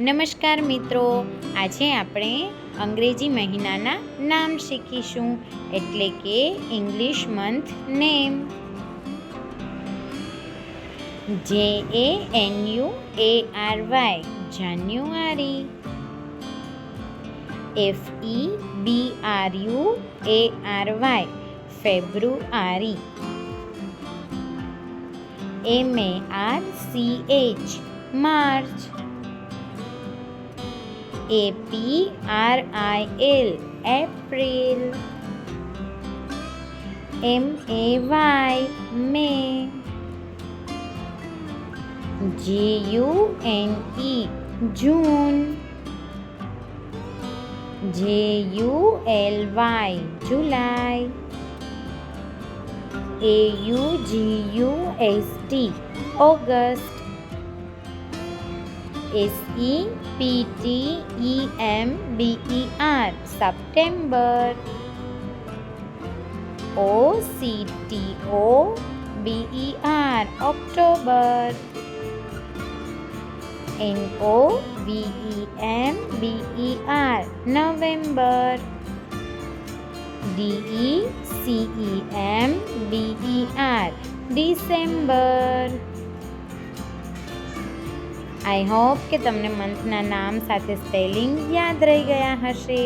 નમસ્કાર મિત્રો આજે આપણે અંગ્રેજી મહિનાના નામ શીખીશું એટલે કે English month name J A N U A R Y January F E B R U A R Y February M A R C H March A P R I L April M A Y May G U N E June J U L Y July A U G U S T August S E P T E M B E R September O C T O B E R October N O V E M B E R November D E C E M B E R December I hope કે તમને મંથના નામ સાથે spelling યાદ રહી ગયા હશે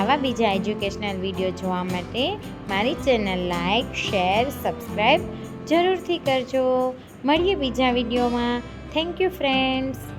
આવા બીજા એજ્યુકેશનલ વિડીયો જોવા માટે મારી ચેનલ લાઇક શેર સબસ્ક્રાઈબ જરૂરથી કરજો મળીએ બીજા વિડીયોમાં થેન્ક યુ ફ્રેન્ડ્સ